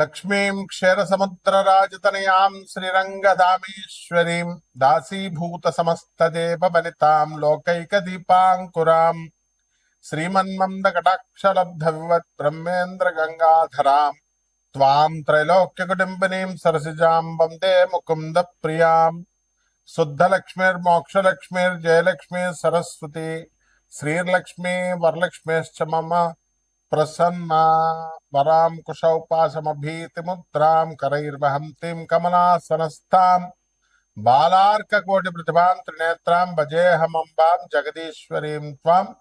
लक्ष्मी लक्ष्मीं क्षीरसमुद्रराजतनयां श्रीरङ्गधामेश्वरीं दासीभूतसमस्तदेवबलितां लोकैकदीपाङ्कुरां श्रीमन्मन्दकटाक्षलब्धविवत् ब्रह्मेन्द्रगङ्गाधरां त्वां त्रैलोक्यकुटुम्बिनीं सरसिजां वंदे मुकुन्दप्रियाँ शुद्धलक्ष्मीर्मोक्षलक्ष्मीर्जयलक्ष्मी सरस्वती श्रीर्लक्ष्मी वरलक्ष्मीश्च मम ముకుంద ప్రియాం శుద్ధలక్ష్మీర్మోక్షలక్ష్మీర్జయలక్ష్మీ సరస్వతి శ్రీర్లక్ష్మీ వరలక్ష్మీశ్చ మమ ప్రసన్నా వరాం కుశౌపాసమభీతిముద్రాం కరైర్వహంతిం కమలాసనస్థాం బాలార్కకోటి ప్రతిభాం త్రినేత్రాం భజేహమంబాం జగదీశ్వరీం త్వాం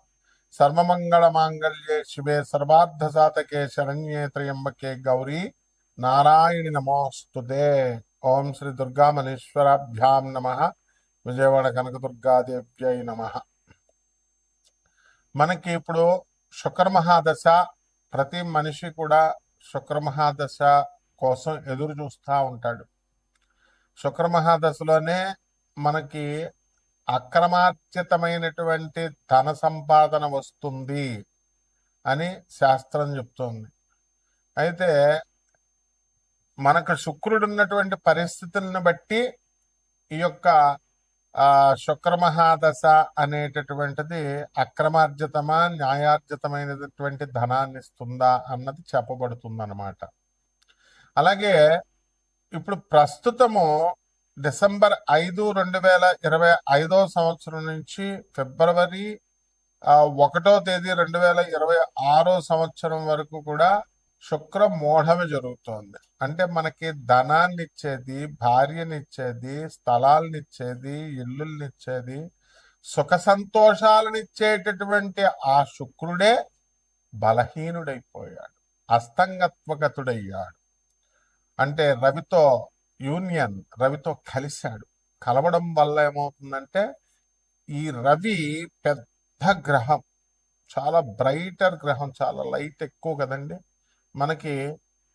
సర్వమంగళమాంగళ్యే శివే సర్వార్థసాతకే శరణ్యే త్రయంబకే గౌరీ నారాయణి నమోస్తుతే ఓం శ్రీ దుర్గామల్లేశ్వరాభ్యాం నమ విజయవాడ కనకదుర్గాదేవ్యై నమ మనకి ఇప్పుడు శుక్రమహాదశ ప్రతి మనిషి కూడా శుక్రమహాదశ కోసం ఎదురు చూస్తూ ఉంటాడు. శుక్రమహాదశలోనే మనకి అక్రమార్జితమైనటువంటి ధన సంపాదన వస్తుంది అని శాస్త్రం చెప్తోంది. అయితే మనకు శుక్రుడు ఉన్నటువంటి పరిస్థితులను బట్టి ఈ యొక్క శుక్రమహాదశ అనేటటువంటిది అక్రమార్జితమా న్యాయార్జితమైనటువంటి ధనాన్ని ఇస్తుందా అన్నది చెప్పబడుతుంది అనమాట అలాగే ఇప్పుడు ప్రస్తుతము డిసెంబర్ ఐదు రెండు వేల ఇరవై ఐదో సంవత్సరం నుంచి ఫిబ్రవరి ఒకటో తేదీ రెండు వేల ఇరవై ఆరో సంవత్సరం వరకు కూడా శుక్ర మోఢమే జరుగుతోంది. అంటే మనకి ధనాన్ని ఇచ్చేది భార్యనిచ్చేది స్థలాలనిచ్చేది ఇల్లుల్నిచ్చేది సుఖ సంతోషాలనిచ్చేటటువంటి ఆ శుక్రుడే బలహీనుడైపోయాడు. అస్తంగత్వగతుడయ్యాడు. అంటే రవితో యూనియన్ రవితో కలిశాడు. కలవడం వల్ల ఏమవుతుందంటే ఈ రవి పెద్ద గ్రహం. చాలా బ్రైటర్ గ్రహం చాలా లైట్ ఎక్కువ కదండి. మనకి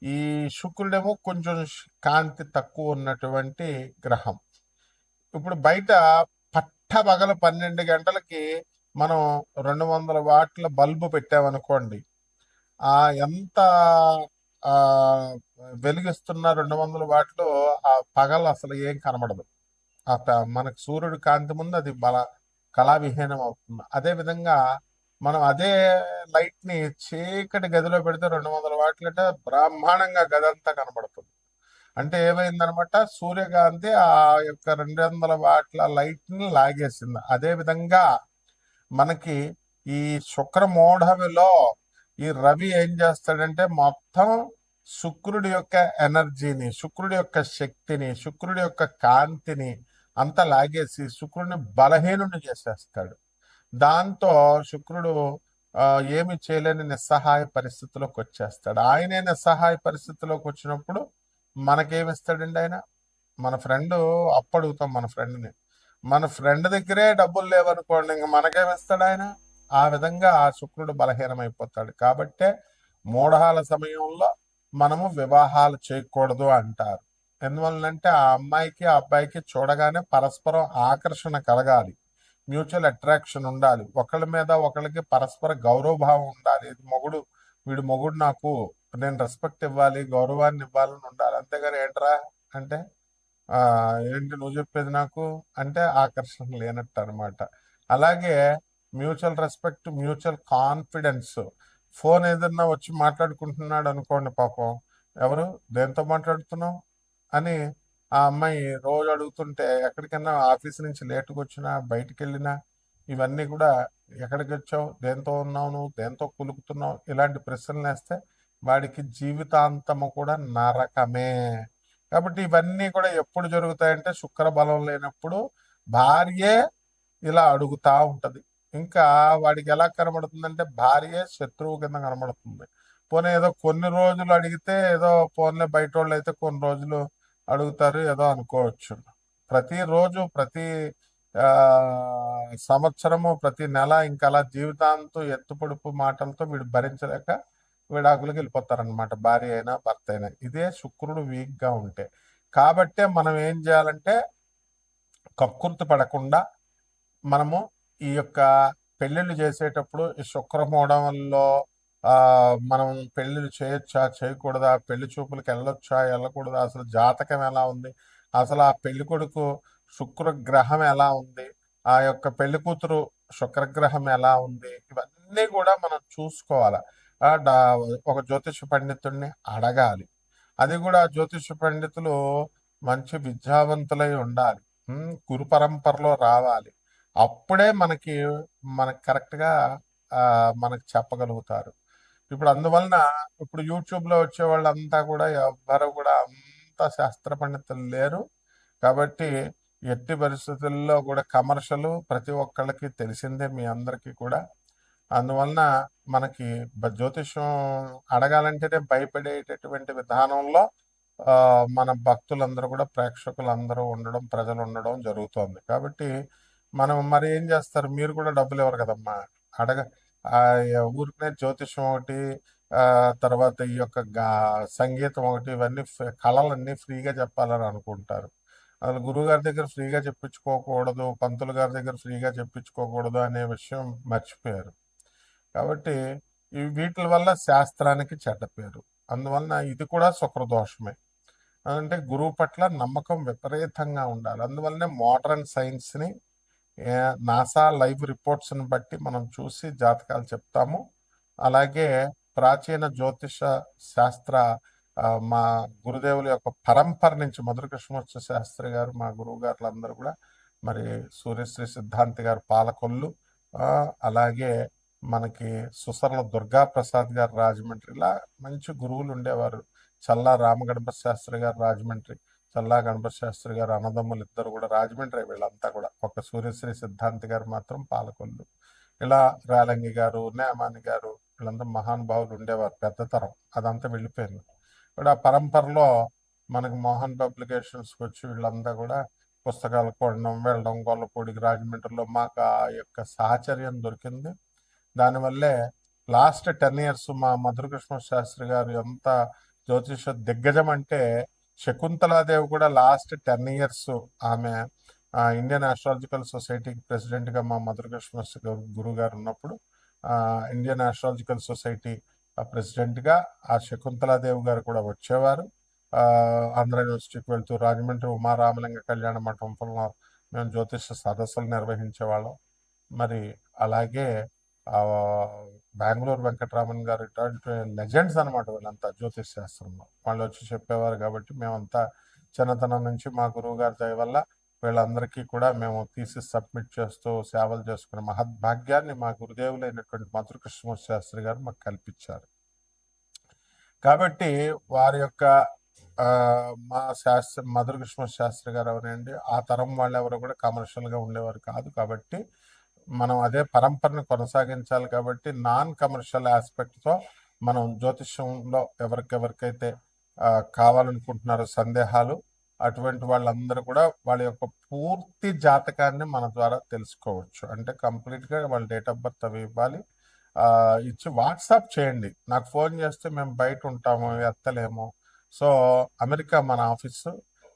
ఈ శుక్రుడేమో కొంచెం కాంతి తక్కువ ఉన్నటువంటి గ్రహం. ఇప్పుడు బయట పట్టబగలు పన్నెండు గంటలకి మనం రెండు వందల వాట్ల బల్బు పెట్టామనుకోండి ఆ ఎంత వెలిగిస్తున్న రెండు వందల వాట్లు ఆ పగలు అసలు ఏం కనబడదు. ఆ మనకు సూర్యుడు కాంతి ముందు అది బల కళావిహీనం అవుతుంది. అదే విధంగా మనం అదే లైట్ని చీకటి గదిలో పెడితే రెండు వందల వాట్లంటే బ్రహ్మాండంగా గది అంతా కనబడుతుంది అంటే ఏమైందనమాట? సూర్యకాంతి ఆ యొక్క రెండు వందల వాట్ల లైట్ని లాగేసింది. అదే విధంగా మనకి ఈ శుక్రమోఢవిలో ఈ రవి ఏం చేస్తాడంటే మొత్తం శుక్రుడి యొక్క ఎనర్జీని శుక్రుడి యొక్క శక్తిని శుక్రుడి యొక్క కాంతిని అంతా లాగేసి శుక్రుడిని బలహీనుని చేసేస్తాడు. దాంతో శుక్రుడు ఏమి చేయలేని నిస్సహాయ పరిస్థితిలోకి వచ్చేస్తాడు. ఆయనే నిస్సహాయ పరిస్థితిలోకి వచ్చినప్పుడు మనకేమిస్తాడండి ఆయన? మన ఫ్రెండ్ అప్పడుగుతాం మన ఫ్రెండ్ని మన ఫ్రెండ్ దగ్గరే డబ్బులు లేవనుకోండి ఇంక మనకేమిస్తాడు ఆయన? ఆ విధంగా ఆ శుక్రుడు బలహీనమైపోతాడు. కాబట్టే మూఢాల సమయంలో మనము వివాహాలు చేయకూడదు అంటారు. ఎందువల్లంటే ఆ అమ్మాయికి ఆ అబ్బాయికి చూడగానే పరస్పరం ఆకర్షణ కలగాలి. మ్యూచువల్ అట్రాక్షన్ ఉండాలి. ఒకళ్ళ మీద ఒకళ్ళకి పరస్పర గౌరవభావం ఉండాలి. ఇది మొగుడు వీడు మొగుడు నాకు నేను రెస్పెక్ట్ ఇవ్వాలి గౌరవాన్ని ఇవ్వాలని ఉండాలి. అంతేగాని ఏంట్రా అంటే ఏంటి నువ్వు చెప్పేది నాకు? అంటే ఆకర్షణ లేనట్టు అనమాట అలాగే mutual respect mutual confidence phone ఏదన్నా వచ్చి మాట్లాడుకుంటున్నాడు అనుకోండి పాపం ఎవరు? దేంతో మాట్లాడుతున్నావు? అని ఆ అమ్మాయి రోజు అడుగుతుంటే ఎక్కడికన్నా ఆఫీస్ నుంచి లేటుగా వచ్చినా బయటికి వెళ్ళినా ఇవన్నీ కూడా ఎక్కడికి వచ్చావు? దేంతో ఉన్నావు నువ్వు? దేంతో కులుకుతున్నావు? ఇలాంటి ప్రశ్నలు వేస్తే వాడికి జీవితాంతము కూడా నరకమే. కాబట్టి ఇవన్నీ కూడా ఎప్పుడు జరుగుతాయంటే శుక్ర బలం లేనప్పుడు భార్యే ఇలా అడుగుతా ఉంటది. ఇంకా వాడికి ఎలా కనబడుతుందంటే భార్యే శత్రువు కింద కనబడుతుంది. పోనీ ఏదో కొన్ని రోజులు అడిగితే ఏదో ఫోన్లే బయట వాళ్ళు అయితే కొన్ని రోజులు అడుగుతారు ఏదో అనుకోవచ్చు. ప్రతిరోజు ప్రతి సంవత్సరము ప్రతి నెల ఇంకా అలా జీవితాంతం ఎత్తుపొడుపు మాటలతో వీడు భరించలేక విడాకులకు వెళ్ళిపోతారనమాట భార్య అయినా భర్త అయినా. ఇదే శుక్రుడు వీక్గా ఉంటే. కాబట్టే మనం ఏం చేయాలంటే కక్కుర్తి పడకుండా మనము ఈ యొక్క పెళ్ళిళ్ళు చేసేటప్పుడు ఈ శుక్రమూడంలో మనం పెళ్ళిళ్ళు చేయొచ్చా చేయకూడదా పెళ్ళి చూపులకు వెళ్ళొచ్చా వెళ్ళకూడదా అసలు జాతకం ఎలా ఉంది అసలు ఆ పెళ్ళి కొడుకు శుక్రగ్రహం ఎలా ఉంది ఆ యొక్క పెళ్ళి కూతురు శుక్రగ్రహం ఎలా ఉంది ఇవన్నీ కూడా మనం చూసుకోవాలి. ఒక జ్యోతిష పండితుడిని అడగాలి. అది కూడా జ్యోతిష పండితులు మంచి విద్యావంతులై ఉండాలి. గురు పరంపరలో రావాలి. అప్పుడే మనకి మనకి కరెక్ట్గా మనకు చెప్పగలుగుతారు. ఇప్పుడు అందువలన ఇప్పుడు యూట్యూబ్లో వచ్చే వాళ్ళంతా కూడా ఎవ్వరు కూడా అంత శాస్త్ర పండితులు లేరు. కాబట్టి ఎట్టి పరిస్థితుల్లో కూడా కమర్షియల్ ప్రతి ఒక్కళ్ళకి తెలిసిందే మీ అందరికీ కూడా. అందువలన మనకి జ్యోతిష్యం అడగాలంటేనే భయపడేటటువంటి విధానంలో మన భక్తులందరూ కూడా ప్రేక్షకులందరూ ఉండడం ప్రజలు ఉండడం జరుగుతోంది. కాబట్టి మనం మరి ఏం చేస్తారు? మీరు కూడా డబ్బులు ఇవ్వరు కదమ్మా. అడగ ఆ ఊరికనే జ్యోతిషం ఒకటి తర్వాత ఈ యొక్క గా సంగీతం ఒకటి ఇవన్నీ ఫ- కళలన్నీ ఫ్రీగా చెప్పాలని అనుకుంటారు. అసలు గురువు గారి దగ్గర ఫ్రీగా చెప్పించుకోకూడదు పంతులు గారి దగ్గర ఫ్రీగా చెప్పించుకోకూడదు అనే విషయం మర్చిపోయారు. కాబట్టి ఈ వీటి వల్ల శాస్త్రానికి చెడ్డ పేరు. అందువలన ఇది కూడా శుక్రదోషమే. అంటే గురువు పట్ల నమ్మకం విపరీతంగా ఉండాలి. అందువల్లనే మోడర్న్ సైన్స్ని నాసా లైవ్ రిపోర్ట్స్ని బట్టి మనం చూసి జాతకాలు చెప్తాము. అలాగే ప్రాచీన జ్యోతిష శాస్త్ర మా గురుదేవుల యొక్క పరంపర నుంచి మధుర కృష్ణమూర్తి శాస్త్రి గారు మా గురువు గారులందరూ కూడా మరి సూర్యశ్రీ సిద్ధాంతి గారు పాలకొల్లు అలాగే మనకి సుసరల దుర్గా ప్రసాద్ గారు రాజమండ్రి ఇలా మంచి గురువులు ఉండేవారు. చల్లా రామగణపతి శాస్త్రి గారు రాజమండ్రి. చల్లా గణపతి శాస్త్రి గారు అన్నదమ్ములు ఇద్దరు కూడా రాజమండ్రి వీళ్ళంతా కూడా. ఒక సూర్యశ్రీ సిద్ధాంతి గారు మాత్రం పాలకొల్లు. ఇలా రాలంగి గారు నేమాని గారు వీళ్ళంతా మహానుభావులు ఉండేవారు పెద్ద తరం. అదంతా వెళ్ళిపోయింది. ఇప్పుడు ఆ పరంపరలో మనకు మోహన్ పబ్లికేషన్స్కి వచ్చి వీళ్ళంతా కూడా పుస్తకాలు కొనడం వెళ్ళడం గొల్లపూడికి రాజమండ్రిలో మాకు ఆ యొక్క సాహచర్యం దొరికింది. దానివల్లే లాస్ట్ టెన్ ఇయర్స్ మా మధురకృష్ణ శాస్త్రి గారు ఎంత జ్యోతిష దిగ్గజం అంటే శకుంతలాదేవి కూడా లాస్ట్ టెన్ ఇయర్స్ ఆమె ఇండియన్ ఆస్ట్రాలజికల్ సొసైటీకి ప్రెసిడెంట్గా మా మధురకృష్ణ గురువు గారు ఉన్నప్పుడు ఇండియన్ ఆస్ట్రాలజికల్ సొసైటీ ప్రెసిడెంట్గా ఆ శకుంతలాదేవి గారు కూడా వచ్చేవారు. ఆంధ్ర యూనివర్సిటీకి వెళ్తూ రాజమండ్రి ఉమారామలింగ కళ్యాణ మండపంలో మేము జ్యోతిష సదస్సులు నిర్వహించేవాళ్ళం మరి అలాగే బెంగళూరు వెంకటరామన్ గారు ఇటువంటి లెజెండ్స్ అనమాట వీళ్ళంతా జ్యోతిష్ శాస్త్రంలో. వాళ్ళు వచ్చి చెప్పేవారు కాబట్టి మేమంతా చిన్నతనం నుంచి మా గురువు గారి దయ వల్ల వీళ్ళందరికీ కూడా మేము తీసి సబ్మిట్ చేస్తూ సేవలు చేసుకునే మహద్భాగ్యాన్ని మా గురుదేవులైనటువంటి మధుర శాస్త్రి గారు మాకు కల్పించారు. కాబట్టి వారి యొక్క మా శాస్త్ర మధుర కృష్ణ శాస్త్రి గారు ఎవరండి? ఆ తరం వాళ్ళు ఎవరు కూడా కమర్షియల్గా ఉండేవారు కాదు కాబట్టి మనం అదే పరంపరను కొనసాగించాలి కాబట్టి నాన్ కమర్షియల్ ఆస్పెక్ట్తో మనం జ్యోతిష్యంలో ఎవరికెవరికైతే కావాలనుకుంటున్నారో సందేహాలు అటువంటి వాళ్ళందరూ కూడా వాళ్ళ యొక్క పూర్తి జాతకాన్ని మన ద్వారా తెలుసుకోవచ్చు. అంటే కంప్లీట్గా వాళ్ళ డేట్ ఆఫ్ బర్త్ అవి ఇవ్వాలి. ఇచ్చి వాట్సాప్ చేయండి. నాకు ఫోన్ చేస్తే మేము బయట ఉంటాము ఎత్తలేము సో అమెరికా మన ఆఫీసు.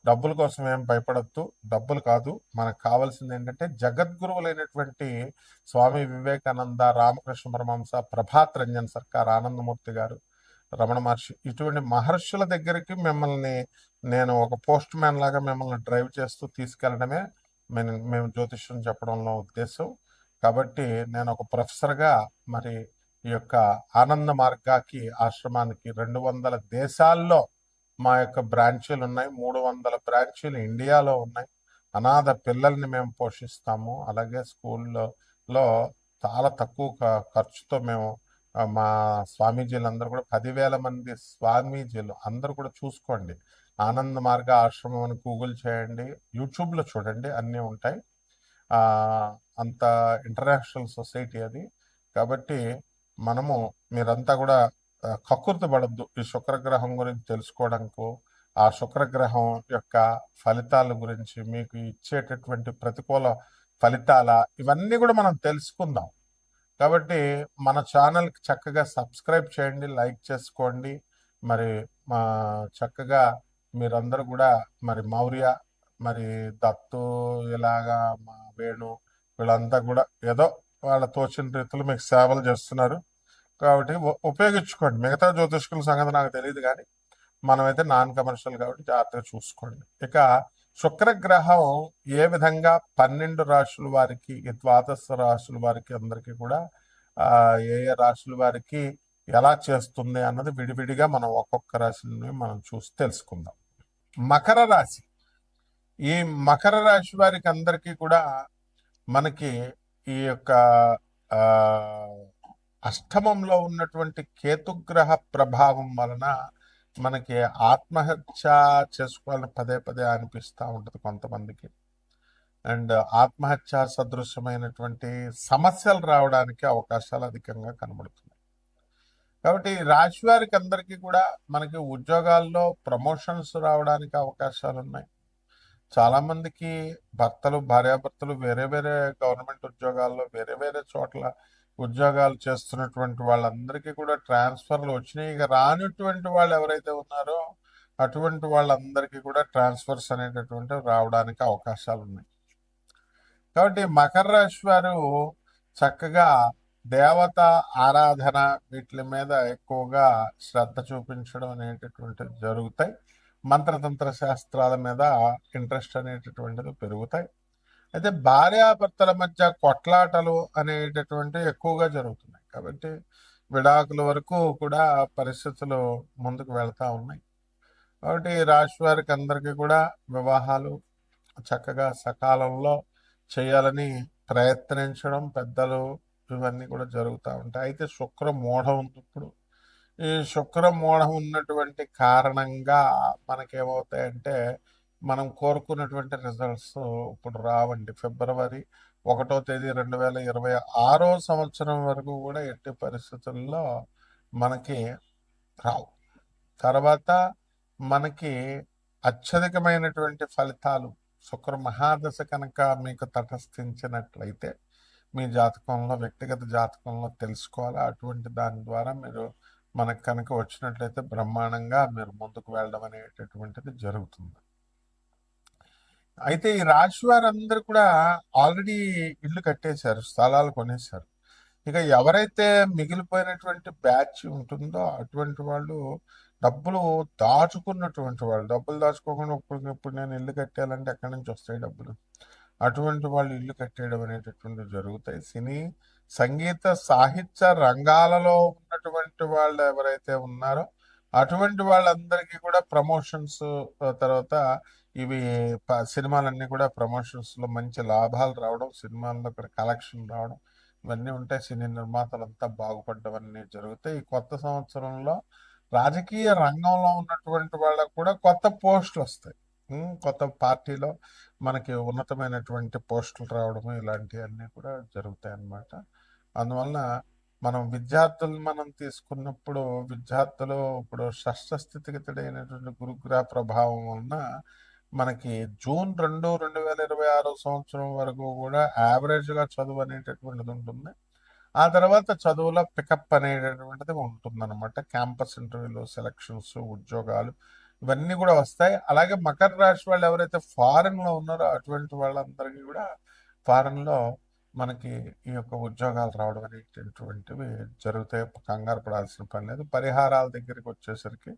డబ్బుల కోసం ఏం భయపడద్దు. డబ్బులు కాదు. మనకు కావాల్సింది ఏంటంటే జగద్గురువులైనటువంటి స్వామి వివేకానంద రామకృష్ణ పరమహంస ప్రభాత్ రంజన్ సర్కార్ ఆనందమూర్తి గారు రమణ మహర్షి ఇటువంటి మహర్షుల దగ్గరికి మిమ్మల్ని నేను ఒక పోస్ట్ మ్యాన్ లాగా మిమ్మల్ని డ్రైవ్ చేస్తూ తీసుకెళ్ళడమే మేము మేము జ్యోతిష్యం చెప్పడంలో ఉద్దేశం. కాబట్టి నేను ఒక ప్రొఫెసర్గా మరి ఈ యొక్క ఆనంద మార్గాకి ఆశ్రమానికి రెండు వందల దేశాల్లో మా యొక్క బ్రాంచీలు ఉన్నాయి. మూడు వందల బ్రాంచీలు ఇండియాలో ఉన్నాయి. అనాథ పిల్లల్ని మేము పోషిస్తాము. అలాగే స్కూల్లో చాలా తక్కువ ఖర్చుతో మేము మా స్వామీజీలు అందరూ కూడా పదివేల మంది స్వామీజీలు అందరూ కూడా చూసుకోండి. ఆనంద మార్గ ఆశ్రమం అని గూగుల్ చేయండి. యూట్యూబ్లో చూడండి. అన్నీ ఉంటాయి. అంత ఇంటర్నేషనల్ సొసైటీ అది. కాబట్టి మనము మీరంతా కూడా ఆ, పడద్దు. ఈ శుక్రగ్రహం గురించి తెలుసుకోవడానికి ఆ శుక్రగ్రహం యొక్క ఫలితాల గురించి మీకు ఇచ్చేటటువంటి ప్రతికూల ఫలితాల ఇవన్నీ కూడా మనం తెలుసుకుందాం. కాబట్టి మన ఛానల్కి చక్కగా సబ్స్క్రైబ్ చేయండి లైక్ చేసుకోండి. మరి మా చక్కగా మీరందరూ కూడా మరి మౌర్య మరి దత్తు ఇలాగా మా వేణు వీళ్ళంతా కూడా ఏదో వాళ్ళ తోచిన రీతిలో మీకు సేవలు చేస్తున్నారు. కాబట్టి ఉపయోగించుకోండి. మిగతా జ్యోతిష్కుల సంగతి నాకు తెలియదు కానీ మనమైతే నాన్ కమర్షియల్ కాబట్టి జాగ్రత్తగా చూసుకోండి. ఇక శుక్రగ్రహం ఏ విధంగా పన్నెండు రాశుల వారికి ద్వాదశ రాశుల వారికి అందరికీ కూడా ఏ ఏ రాశుల వారికి ఎలా చేస్తుంది అన్నది విడివిడిగా మనం ఒక్కొక్క రాశిని మనం చూసి తెలుసుకుందాం. మకర రాశి. ఈ మకర రాశి వారికి అందరికీ కూడా మనకి ఈ యొక్క ఆ అష్టమంలో ఉన్నటువంటి కేతుగ్రహ ప్రభావం వలన మనకి ఆత్మహత్య చేసుకోవాలని పదే పదే అనిపిస్తూ ఉంటుంది కొంతమందికి. అండ్ ఆత్మహత్య సదృశ్యమైనటువంటి సమస్యలు రావడానికి అవకాశాలు అధికంగా కనబడుతున్నాయి. కాబట్టి రాశి వారికి అందరికీ కూడా మనకి ఉద్యోగాల్లో ప్రమోషన్స్ రావడానికి అవకాశాలు ఉన్నాయి చాలా మందికి భర్తలు భార్యాభర్తలు వేరే వేరే గవర్నమెంట్ ఉద్యోగాల్లో వేరే వేరే చోట్ల ఉద్యోగాలు చేస్తున్నటువంటి వాళ్ళందరికీ కూడా ట్రాన్స్ఫర్లు వచ్చినాయి. ఇక రానటువంటి వాళ్ళు ఎవరైతే ఉన్నారో అటువంటి వాళ్ళందరికీ కూడా ట్రాన్స్ఫర్స్ అనేటటువంటివి రావడానికి అవకాశాలు ఉన్నాయి. కాబట్టి మకర రాశి వారు చక్కగా దేవత ఆరాధన వీటి మీద ఎక్కువగా శ్రద్ధ చూపించడం అనేటటువంటివి జరుగుతాయి. మంత్రతంత్ర శాస్త్రాల మీద ఇంట్రెస్ట్ అనేటటువంటిది పెరుగుతాయి. అయితే భార్యాభర్తల మధ్య కొట్లాటలు అనేటటువంటి ఎక్కువగా జరుగుతున్నాయి. కాబట్టి విడాకుల వరకు కూడా పరిస్థితులు ముందుకు వెళ్తూ ఉన్నాయి. కాబట్టి ఈ రాశి వారికి అందరికీ కూడా వివాహాలు చక్కగా సకాలంలో చేయాలని ప్రయత్నించడం పెద్దలు ఇవన్నీ కూడా జరుగుతూ ఉంటాయి. అయితే శుక్ర మూఢం ఉంది ఇప్పుడు ఈ శుక్ర మూఢం ఉన్నటువంటి కారణంగా మనకేమవుతాయంటే మనం కోరుకున్నటువంటి రిజల్ట్స్ ఇప్పుడు రావండి. ఫిబ్రవరి ఒకటో తేదీ రెండు వేల ఇరవై ఆరో సంవత్సరం వరకు కూడా ఎట్టి పరిస్థితుల్లో మనకి రావు. తర్వాత మనకి అత్యధికమైనటువంటి ఫలితాలు శుక్ర మహాదశ కనుక మీకు తటస్థించినట్లయితే మీ జాతకంలో వ్యక్తిగత జాతకంలో తెలుసుకోవాలి? అటువంటి దాని ద్వారా మీరు మనకు కనుక వచ్చినట్లయితే బ్రహ్మాండంగా మీరు ముందుకు వెళ్ళడం అనేటటువంటిది జరుగుతుంది. అయితే ఈ రాశి వారందరూ కూడా ఆల్రెడీ ఇల్లు కట్టేశారు స్థలాలు కొనేశారు. ఇక ఎవరైతే మిగిలిపోయినటువంటి బ్యాచ్ ఉంటుందో అటువంటి వాళ్ళు డబ్బులు దాచుకున్నటువంటి వాళ్ళు డబ్బులు దాచుకోకుండా ఇప్పుడు ఇప్పుడు నేను ఇల్లు కట్టాలంటే ఎక్కడి నుంచి వస్తాయి డబ్బులు? అటువంటి వాళ్ళు ఇల్లు కట్టేయడం అనేటటువంటి జరుగుతాయి. సినీ సంగీత సాహిత్య రంగాలలో ఉన్నటువంటి వాళ్ళు ఎవరైతే ఉన్నారో అటువంటి వాళ్ళందరికీ కూడా ప్రమోషన్స్ తర్వాత ఇవి సినిమాలన్నీ కూడా ప్రమోషన్స్లో మంచి లాభాలు రావడం సినిమాల్లో ఇక్కడ కలెక్షన్ రావడం ఇవన్నీ ఉంటాయి సినీ నిర్మాతలంతా బాగుపడడం అన్నీ జరుగుతాయి. ఈ కొత్త సంవత్సరంలో రాజకీయ రంగంలో ఉన్నటువంటి వాళ్ళకు కూడా కొత్త పోస్టులు వస్తాయి. కొత్త పార్టీలో మనకి ఉన్నతమైనటువంటి పోస్టులు రావడం ఇలాంటివన్నీ కూడా జరుగుతాయి అన్నమాట అందువలన మనం విద్యార్థులు మనం తీసుకున్నప్పుడు విద్యార్థులు ఇప్పుడు షష్ఠస్థితిగతుడైనటువంటి గురుగ్రహ ప్రభావం వలన మనకి జూన్ రెండు రెండు వేల ఇరవై ఆరో సంవత్సరం వరకు కూడా యావరేజ్గా చదువు అనేటటువంటిది ఉంటుంది. ఆ తర్వాత చదువులో పికప్ అనేటటువంటిది ఉంటుందన్నమాట. క్యాంపస్ ఇంటర్వ్యూలు సెలక్షన్స్ ఉద్యోగాలు ఇవన్నీ కూడా వస్తాయి. అలాగే మకర రాశి వాళ్ళు ఎవరైతే ఫారెన్లో ఉన్నారో అటువంటి వాళ్ళందరికీ కూడా ఫారెన్లో మనకి ఈ యొక్క ఉద్యోగాలు రావడం అనేటటువంటివి జరుగుతాయి కంగారు పడాల్సిన పని లేదు. పరిహారాల దగ్గరికి వచ్చేసరికి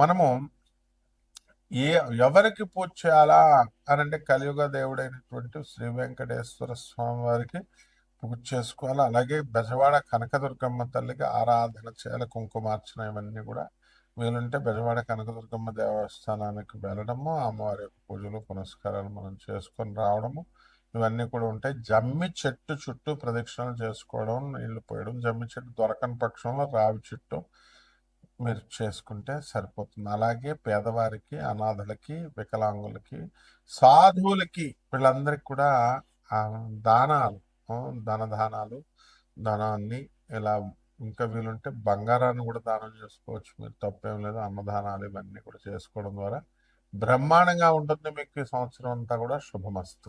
మనము ఏ ఎవరికి పూజ చేయాలా అని అంటే కలియుగ దేవుడైనటువంటి శ్రీ వెంకటేశ్వర స్వామి వారికి పూజ చేసుకోవాలి. అలాగే బెజవాడ కనకదుర్గమ్మ తల్లికి ఆరాధన చేయాలి. కుంకుమార్చన ఇవన్నీ కూడా వీలుంటే బెజవాడ కనకదుర్గమ్మ దేవస్థానానికి వెళ్ళడము అమ్మవారి యొక్క పూజలు పునస్కారాలు మనం చేసుకొని రావడము ఇవన్నీ కూడా ఉంటాయి. జమ్మి చెట్టు చుట్టూ ప్రదక్షిణలు చేసుకోవడం నీళ్ళు పోయడం జమ్మి చెట్టు దొరకని పక్షంలో రావి చెట్టు మీరు చేసుకుంటే సరిపోతుంది. అలాగే పేదవారికి అనాథలకి వికలాంగులకి సాధువులకి వీళ్ళందరికీ కూడా దానాలు ధనదానాలు ధన దానాలు ధనాన్ని ఇలా ఇంకా వీలుంటే బంగారాన్ని కూడా దానం చేసుకోవచ్చు. మీరు తప్పేం లేదు అన్నదానాలు ఇవన్నీ కూడా చేసుకోవడం ద్వారా బ్రహ్మాండంగా ఉంటుంది. మీకు ఈ సంవత్సరం అంతా కూడా శుభమస్తు.